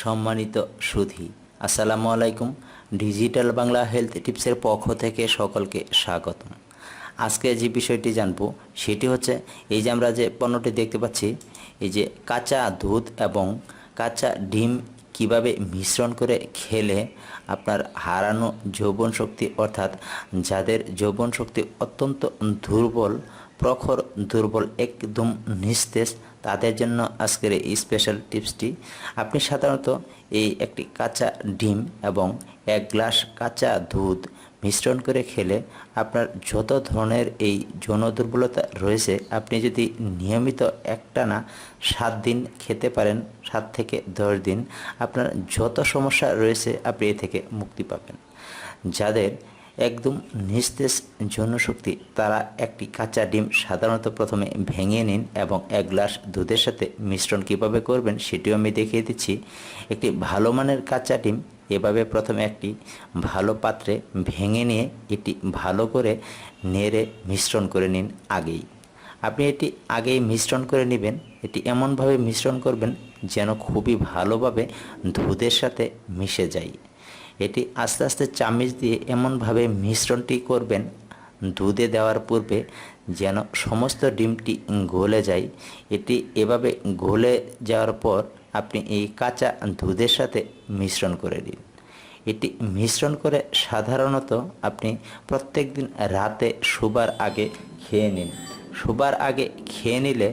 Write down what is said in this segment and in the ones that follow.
সম্মানিত সুধী। আসসালামু আলাইকুম, ডিজিটাল বাংলা হেলথ টিপসের পক্ষ থেকে সকলকে স্বাগতম। আজকে যে বিষয়টি জানব, সেটি হচ্ছে এই যে আমরা যে পণ্যটি দেখতে পাচ্ছি, এই যে কাঁচা দুধ এবং কাঁচা ডিম কীভাবে মিশ্রণ করে খেলে আপনার হারানো যৌবন শক্তি অর্থাৎ যাদের যৌবন শক্তি অত্যন্ত দুর্বল, প্রখর দুর্বল, একদম নিস্তেজ তাদের জন্য আজকের এই স্পেশাল টিপসটি আপনি সাধারণত এই একটি কাঁচা ডিম এবং এক গ্লাস কাঁচা দুধ মিশ্রণ করে খেলে আপনার যত ধরনের এই যৌন দুর্বলতা রয়েছে, আপনি যদি নিয়মিত একটানা সাত দিন খেতে পারেন, সাত থেকে দশ দিন, আপনার যত সমস্যা রয়েছে আপনি এ থেকে মুক্তি পাবেন। যাদের একদম নিস্তেজ জনশক্তি। তারা একটি কাঁচা ডিম সাধারণত প্রথমে ভেঙে নিন এবং এক গ্লাস দুধের সাথে মিশ্রণ কীভাবে করবেন সেটিও আমি দেখিয়ে দিচ্ছি। একটি ভালো মানের কাঁচা ডিম এভাবে প্রথমে একটি ভালো পাত্রে ভেঙে নিয়ে এটি ভালো করে নেড়ে মিশ্রণ করে নিন আগেই। আপনি এটি আগেই মিশ্রণ করে নেবেন। এটি এমনভাবে মিশ্রণ করবেন যেন খুবই ভালোভাবে দুধের সাথে মিশে যায়। এটি আস্তে আস্তে চামিচ দিয়ে এমনভাবে মিশ্রণটি করবেন। দুধে দেওয়ার পূর্বে যেন সমস্ত ডিমটি গলে যায়। এটি এভাবে গলে যাওয়ার পর আপনি এই কাঁচা দুধের সাথে মিশ্রণ করে দিন। এটি মিশ্রণ করে সাধারণত আপনি প্রত্যেক দিন রাতে শোবার আগে খেয়ে নিন। শোবার আগে খেয়ে নিলে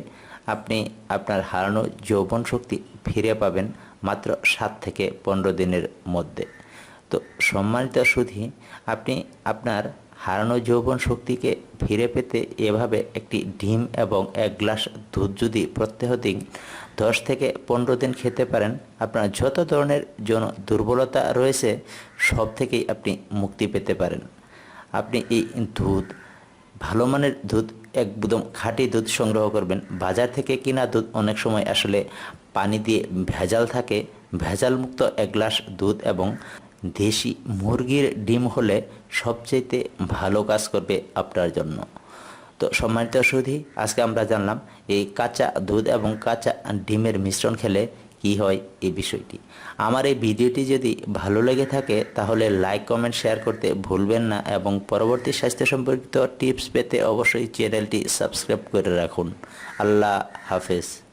আপনি আপনার হারানো যৌবন শক্তি ফিরে পাবেন মাত্র সাত থেকে পনেরো দিনের মধ্যে। তো সম্মানিত সুধী, আপনি আপনার হারানো যৌবন শক্তিকে ফিরে পেতে এভাবে একটি ডিম এবং এক গ্লাস দুধ যদি প্রত্যেক দিন দশ থেকে পনেরো দিন খেতে পারেন, আপনার যত ধরনের জন দুর্বলতা রয়েছে, সব থেকেই আপনি মুক্তি পেতে পারেন। আপনি এই দুধ, ভালো মানের দুধ একদম খাঁটি দুধ সংগ্রহ করবেন। বাজার থেকে কিনা দুধ অনেক সময় আসলে পানি দিয়ে ভেজাল থাকে। ভেজাল মুক্ত এক গ্লাস দুধ এবং দেশি মুরগির ডিম হলে সবচেয়ে ভালো কাজ করবে আপনার জন্য। তো সম্মানিত সুধী আজকে আমরা জানলাম এই কাঁচা দুধ এবং কাঁচা ডিমের মিশ্রণ খেলে কি হয় এই বিষয়টি। আমার এই ভিডিওটি যদি ভালো লেগে থাকে, তাহলে লাইক, কমেন্ট, শেয়ার করতে ভুলবেন না এবং পরবর্তী স্বাস্থ্য সম্পর্কিত টিপস পেতে অবশ্যই চ্যানেলটি সাবস্ক্রাইব করে রাখুন। আল্লাহ হাফেজ।